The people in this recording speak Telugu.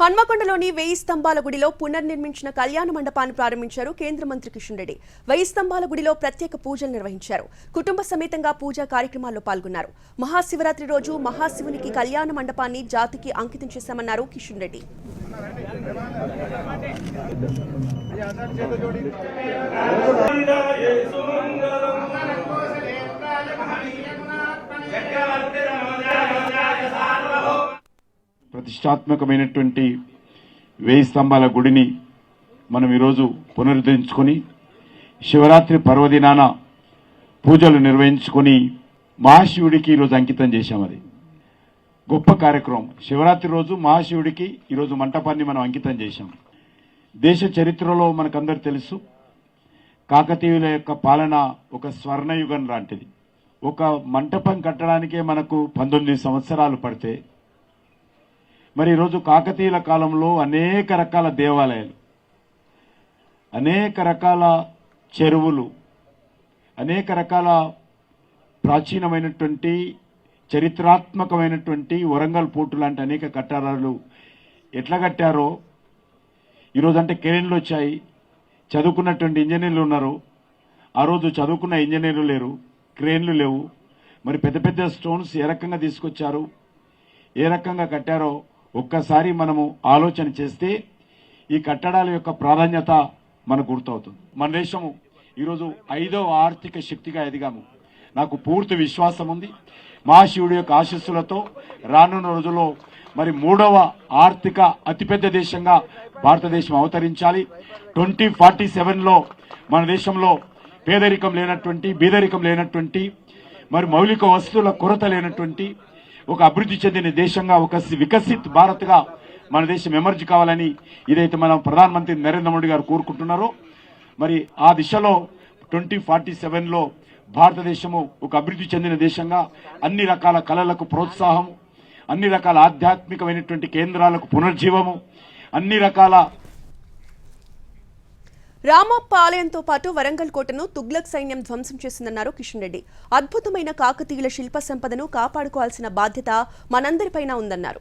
హన్మకొండలోని వెయ్యి స్తంభాల గుడిలో పునర్నిర్మించిన కళ్యాణ మండపాన్ని ప్రారంభించారు కేంద్ర మంత్రి కిషన్ రెడ్డి. వెయ్యి స్తంభాల గుడిలో ప్రత్యేక పూజలు నిర్వహించారు. కుటుంబ సమేతంగా పూజా కార్యక్రమాల్లో పాల్గొన్నారు. మహాశివరాత్రి రోజు మహాశివునికి కళ్యాణ మండపాన్ని జాతికి అంకితం చేశామన్నారు కిషన్ రెడ్డి. ప్రతిష్టాత్మకమైనటువంటి వేయి స్తంభాల గుడిని మనం ఈరోజు పునరుద్ధరించుకొని శివరాత్రి పర్వదినాన పూజలు నిర్వహించుకొని మహాశివుడికి ఈరోజు అంకితం చేశాం అది. గొప్ప కార్యక్రమం. శివరాత్రి రోజు మహాశివుడికి ఈరోజు మంటపాన్ని మనం అంకితం చేశాం. దేశ చరిత్రలో మనకందరు తెలుసు కాకతీయుల యొక్క పాలన ఒక స్వర్ణయుగం లాంటిది. ఒక మంటపం కట్టడానికే మనకు పంతొమ్మిది సంవత్సరాలు పడితే మరి ఈరోజు కాకతీయుల కాలంలో అనేక రకాల దేవాలయాలు అనేక రకాల చెరువులు అనేక రకాల ప్రాచీనమైనటువంటి చరిత్రాత్మకమైనటువంటి వరంగల్ పోర్టు లాంటి అనేక కట్టడాలు ఎట్లా కట్టారో ఈరోజు అంటే కెరీన్లు వచ్చాయి చదువుకున్నటువంటి ఇంజనీర్లు ఉన్నారు. ఆ రోజు చదువుకున్న ఇంజనీర్లు లేరు క్రేన్లు లేవు. మరి పెద్ద పెద్ద స్టోన్స్ ఏ రకంగా తీసుకొచ్చారు ఏ రకంగా కట్టారో ఒక్కసారి మనము ఆలోచన చేస్తే ఈ కట్టడాల యొక్క ప్రాధాన్యత మనకు గుర్తవుతుంది. మన దేశము ఈరోజు ఐదవ ఆర్థిక శక్తిగా ఎదిగాము. నాకు పూర్తి విశ్వాసం ఉంది. మహాశివుడి యొక్క ఆశస్సులతో రానున్న రోజుల్లో మరి మూడవ ఆర్థిక అతిపెద్ద దేశంగా భారతదేశం అవతరించాలి. ట్వంటీ ఫార్టీ సెవెన్లో మన దేశంలో పేదరికం లేనటువంటి బీదరికం లేనటువంటి మరి మౌలిక వస్తువుల కొరత లేనటువంటి ఒక అభివృద్ధి చెందిన దేశంగా ఒక వికసిత్ భారత్గా మన దేశం ఎమర్జ్ కావాలని ఇదైతే మనం ప్రధానమంత్రి నరేంద్ర మోడీ గారు కోరుకుంటున్నారో మరి ఆ దిశలో ట్వంటీ ఫార్టీ సెవెన్లో భారతదేశము ఒక అభివృద్ధి చెందిన దేశంగా అన్ని రకాల కళలకు ప్రోత్సాహం అన్ని రకాల ఆధ్యాత్మికమైనటువంటి కేంద్రాలకు పునర్జీవము అన్ని రకాల రామప్ప ఆలయంతో పాటు వరంగల్ కోటను తుగ్లక్ సైన్యం ధ్వంసం చేసిందన్నారు కిషన్ రెడ్డి. అద్భుతమైన కాకతీయుల శిల్ప సంపదను కాపాడుకోవాల్సిన బాధ్యత మనందరిపైన ఉందన్నారు.